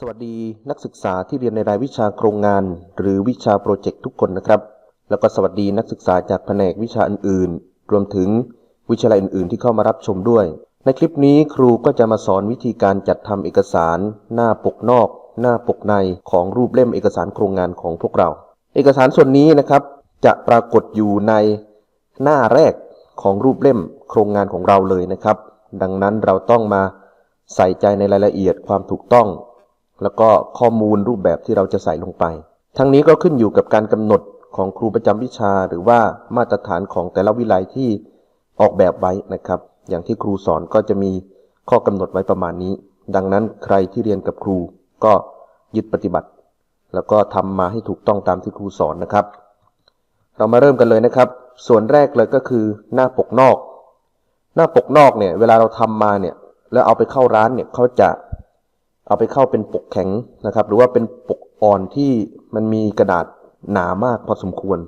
สวัสดีนักศึกษาที่เรียนในรายวิชาโครงงาน หรือวิชาโปรเจกต์ทุกคนนะครับ แล้วก็สวัสดีนักศึกษาจากแผนกวิชาอื่นๆ รวมถึงวิชาลัยอื่นๆ ที่เข้ามารับชมด้วย ในคลิปนี้ครูก็จะมาสอนวิธีการจัดทำเอกสาร หน้าปกนอก หน้าปกในของรูปเล่มเอกสารโครงงานของพวกเรา เอกสารส่วนนี้นะครับ จะปรากฏอยู่ในหน้าแรกของรูปเล่มโครงงานของเราเลยนะครับ ดังนั้นเราต้องมาใส่ใจในรายละเอียดความถูกต้อง แล้วก็ข้อมูลรูปแบบที่เราจะใส่ลงไป ทั้งนี้ก็ขึ้นอยู่กับการกำหนดของครูประจำวิชา หรือว่ามาตรฐานของแต่ละวิไลที่ออกแบบไว้นะครับ อย่างที่ครูสอนก็จะมีข้อกำหนดไว้ประมาณนี้ ดังนั้นใครที่เรียนกับครูก็ยึดปฏิบัติ แล้วก็ทำมาให้ถูกต้องตามที่ครูสอนนะครับ เรามาเริ่มกันเลยนะครับ ส่วนแรกเลยก็คือหน้าปกนอก หน้าปกนอกเนี่ยเวลาเราทำมาเนี่ยแล้วเอาไปเข้าร้านเนี่ยเขาจะ เอาไปเข้าเป็นปกแข็งนะครับ หรือว่าเป็นปกอ่อนที่มันมีกระดาษหนามากพอสมควร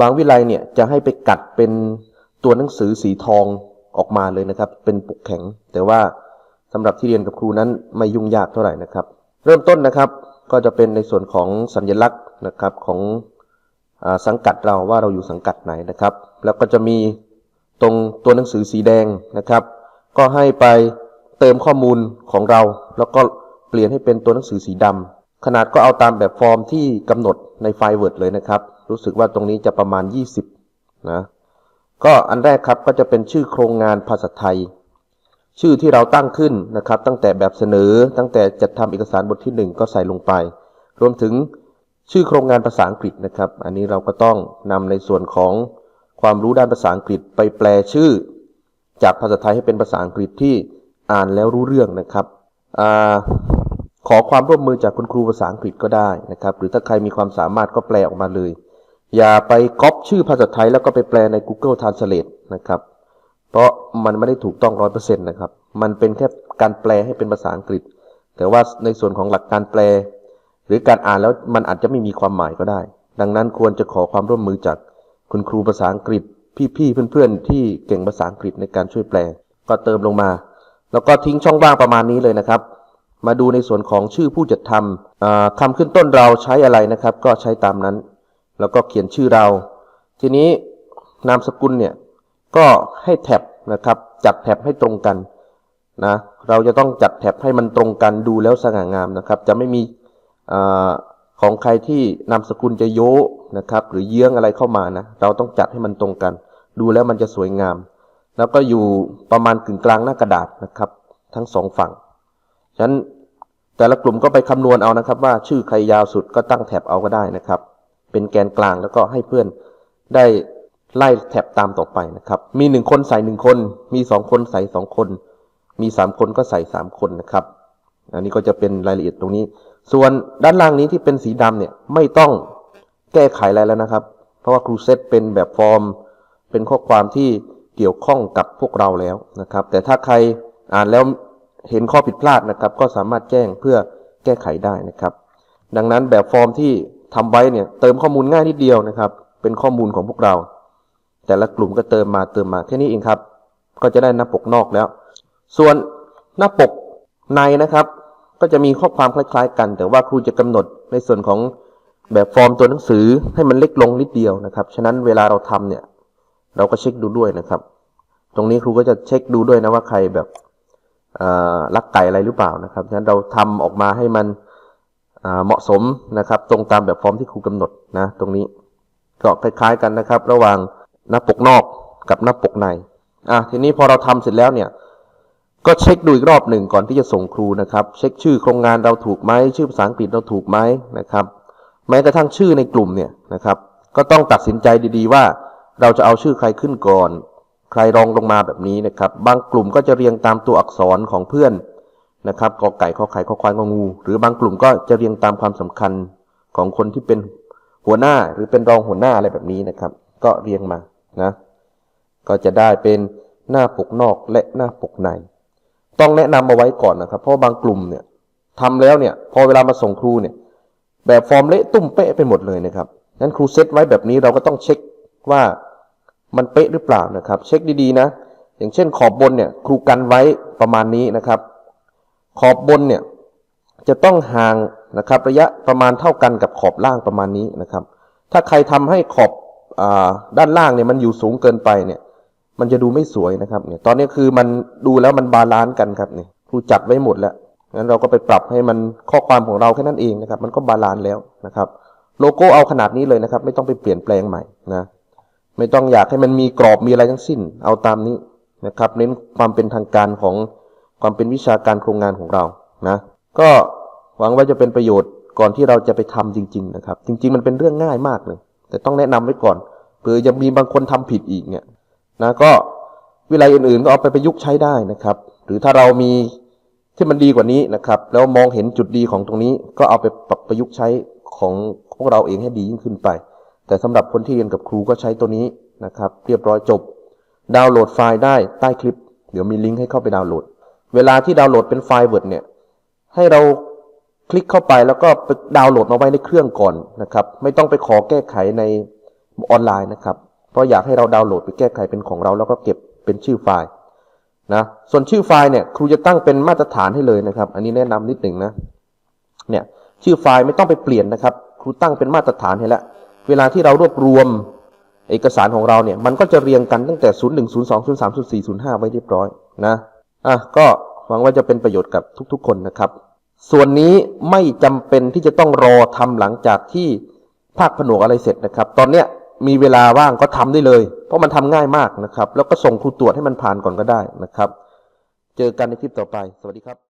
บางวิไลเนี่ยจะให้ไปกัดเป็นตัวหนังสือสีทองออกมาเลยนะครับ เป็นปกแข็ง แต่ว่าสำหรับที่เรียนกับครูนั้นไม่ยุ่งยากเท่าไหร่นะครับ เริ่มต้นนะครับก็จะเป็นในส่วนของสัญลักษณ์นะครับของอสังกัดเราว่าเราอยู่สังกัดไหนนะครับ แล้วก็จะมีตรงตัวหนังสือสีแดงนะครับ ก็ให้ไปเติมข้อมูลของเราแล้วก็ ปลี่ยนให้เป็นตัวหนังสือสีดำขนาดก็เอาตามแบบฟอร์มที่กำหนดในไฟล์ Word เลยนะครับ รู้สึกว่าตรงนี้จะประมาณ 20 นะ ก็อันแรกครับก็จะเป็นชื่อโครงงานภาษาไทย ชื่อที่เราตั้งขึ้นนะครับ ตั้งแต่แบบเสนอตั้งแต่จัดทำเอกสารบทที่ 1 ก็ใส่ลงไป รวมถึงชื่อโครงงานภาษาอังกฤษนะครับ อันนี้เราก็ต้องนำในส่วนของความรู้ด้านภาษาอังกฤษไปแปลชื่อ จากภาษาไทยให้เป็นภาษาอังกฤษที่อ่านแล้วรู้เรื่องนะครับอา ขอความร่วมมือจากคุณครูภาษาอังกฤษก็ได้นะครับ หรือถ้าใครมีความสามารถก็แปลออกมาเลย อย่าไปก๊อปชื่อภาษาไทยแล้วก็ไปแปลใน Google Translate นะครับ เพราะมันไม่ได้ถูกต้องร้อยเปอร์เซ็นต์นะครับ มันเป็นแค่การแปลให้เป็นภาษาอังกฤษ แต่ว่าในส่วนของหลักการแปล หรือการอ่านแล้วมันอาจจะไม่มีความหมายก็ได้ ดังนั้นควรจะขอความร่วมมือจากคุณครูภาษาอังกฤษ พี่ๆเพื่อนๆ ที่เก่งภาษาอังกฤษในการช่วยแปล ก็เติมลงมา แล้วก็ทิ้งช่องว่างประมาณนี้เลยนะครับ มาดูในส่วนของชื่อผู้จัดทำคำขึ้นต้นเราใช้อะไรนะครับ ก็ใช้ตามนั้น แล้วก็เขียนชื่อเรา ทีนี้นามสกุลเนี่ยก็ให้แท็บนะครับ จัดแท็บให้ตรงกันนะเราจะต้องจัดแท็บให้มันตรงกันดูแล้วสง่างามนะครับ จะไม่มีอของใครที่นามสกุลจะโยนะครับ หรือเยื้องอะไรเข้ามานะเราต้องจัดให้มันตรงกัน ดูแล้วมันจะสวยงาม แล้วก็อยู่ประมาณกึ่งกลางหน้ากระดาษนะครับ ทั้งสองฝั่งฉะนั้น แต่ละกลุ่มก็ไปคำนวณเอานะครับ ว่าชื่อใครยาวสุดก็ตั้งแท็บเอาก็ได้นะครับ เป็นแกนกลางแล้วก็ให้เพื่อนได้ไล่แท็บตามต่อไปนะครับ มีหนึ่งคนใส่หนึ่งคน มีสองคนใส่สองคน มีสามคนก็ใส่สามคนนะครับ อันนี้ก็จะเป็นรายละเอียดตรงนี้ ส่วนด้านล่างนี้ที่เป็นสีดำเนี่ยไม่ต้องแก้ไขอะไรแล้วนะครับ เพราะว่าครูเซตเป็นแบบฟอร์ม เป็นข้อความที่เกี่ยวข้องกับพวกเราแล้วนะครับ แต่ถ้าใครอ่านแล้ว เห็นข้อผิดพลาดนะครับ ก็สามารถแจ้งเพื่อแก้ไขได้นะครับ ดังนั้นแบบฟอร์มที่ทำไว้เนี่ยเติมข้อมูลง่ายนิดเดียวนะครับ เป็นข้อมูลของพวกเรา แต่ละกลุ่มก็เติมมาเติมมาแค่นี้เองครับ ก็จะได้หน้าปกนอกแล้ว ส่วนหน้าปกในนะครับ ก็จะมีข้อความคล้ายๆ กัน แต่ว่าครูจะกำหนดในส่วนของแบบฟอร์มตัวหนังสือให้มันเล็กลงนิดเดียวนะครับ ฉะนั้นเวลาเราทำเนี่ย เราก็เช็คดูด้วยนะครับ ตรงนี้ครูก็จะเช็คดูด้วยนะว่าใครแบบ ลักไก่อะไรหรือเปล่านะครับฉะนั้นเราทำออกมาให้มันเหมาะสมนะครับ ตรงตามแบบฟอร์มที่ครูกำหนดนะตรงนี้ก็คล้ายๆกันนะครับ ระหว่างหน้าปกนอกกับหน้าปกในอะทีนี้พอเราทำเสร็จแล้วเนี่ยก็เช็คดูอีกรอบหนึ่งก่อนที่จะส่งครูนะครับ เช็คชื่อโครงงานเราถูกไหมชื่อภาษาอังกฤษเราถูกไหมนะครับ แม้กระทั่งชื่อในกลุ่มเนี่ยนะครับ ก็ต้องตัดสินใจดีๆว่าเราจะเอาชื่อใครขึ้นก่อน ใครรองลงมาแบบนี้นะครับ บางกลุ่มก็จะเรียงตามตัวอักษรของเพื่อนนะครับกอไก่ขอไข่ขอควายงองู หรือบางกลุ่มก็จะเรียงตามความสำคัญของคนที่เป็นหัวหน้าหรือเป็นรองหัวหน้าอะไรแบบนี้นะครับ ก็เรียงมานะ ก็จะได้เป็นหน้าปกนอกและหน้าปกใน ต้องแนะนำมาไว้ก่อนนะครับ เพราะบางกลุ่มเนี่ยทำแล้วเนี่ย พอเวลามาส่งครูเนี่ย แบบฟอร์มเละตุ้มเป๊ะไปหมดเลยนะครับงั้นครูเซตไว้แบบนี้เราก็ต้องเช็คว่า มันเป๊ะหรือเปล่านะครับ เช็คดีๆนะ อย่างเช่นขอบบนเนี่ยครูกันไว้ประมาณนี้นะครับ ขอบบนเนี่ยจะต้องห่างนะครับ ระยะประมาณเท่ากันกับขอบล่างประมาณนี้นะครับ ถ้าใครทำให้ขอบอด้านล่างเนี่ยมันอยู่สูงเกินไปเนี่ย มันจะดูไม่สวยนะครับเนี่ยตอนนี้คือมันดูแล้วมันบาลานซ์กันครับเนี่ยครูจัดไว้หมดแล้วงั้นเราก็ไปปรับให้มันข้อความของเราแค่นั้นเองนะครับ มันก็บาลานซ์แล้วนะครับ โลโก้เอาขนาดนี้เลยนะครับ ไม่ต้องไปเปลี่ยนแปลงใหม่นะ ไม่ต้องอยากให้มันมีกรอบมีอะไรทั้งสิ้น เอาตามนี้นะครับ เน้นความเป็นทางการของความเป็นวิชาการโครงงานของเรานะก็หวังว่าจะเป็นประโยชน์ก่อนที่เราจะไปทำจริง ๆ นะครับ จริง ๆ มันเป็นเรื่องง่ายมากเลย แต่ต้องแนะนำไว้ก่อนเผื่อจะมีบางคนทำผิดอีกเนี่ยนะก็วิไลอื่นๆก็เอาไปประยุกต์ใช้ได้นะครับ หรือถ้าเรามีที่มันดีกว่านี้นะครับ แล้วมองเห็นจุดดีของตรงนี้ก็เอาไปปรับประยุกต์ใช้ของพวกเราเองให้ดียิ่งขึ้นไป แต่สำหรับคนที่เรียนกับครูก็ใช้ตัวนี้นะครับ เรียบร้อยจบ ดาวน์โหลดไฟล์ได้ใต้คลิป เดี๋ยวมีลิงก์ให้เข้าไปดาวน์โหลด เวลาที่ดาวน์โหลดเป็นไฟล์ Word เนี่ย ให้เราคลิกเข้าไปแล้วก็ดาวน์โหลดมาไว้ในเครื่องก่อนนะครับ ไม่ต้องไปขอแก้ไขในออนไลน์นะครับ เพราะอยากให้เราดาวน์โหลดไปแก้ไขเป็นของเรา แล้วก็เก็บเป็นชื่อไฟล์นะ ส่วนชื่อไฟล์เนี่ยครูจะตั้งเป็นมาตรฐานให้เลยนะครับ อันนี้แนะนำนิดหนึ่งนะ เนี่ยชื่อไฟล์ไม่ต้องไปเปลี่ยนนะครับ ครูตั้งเป็นมาตรฐานให้แล้ว เวลาที่เรารวบรวมเอกสารของเราเนี่ย มันก็จะเรียงกันตั้งแต่ 0 1 0 2 0 3 0 4 0 5 ไว้เรียบร้อยนะ อะ ก็หวังว่าจะเป็นประโยชน์กับทุกๆ คนนะครับ ส่วนนี้ไม่จำเป็นที่จะต้องรอทำหลังจากที่ภาคผนวกอะไรเสร็จนะครับ ตอนเนี้ยมีเวลาว่างก็ทำได้เลย เพราะมันทำง่ายมากนะครับ แล้วก็ส่งครูตรวจให้มันผ่านก่อนก็ได้นะครับ เจอกันในคลิปต่อไป สวัสดีครับ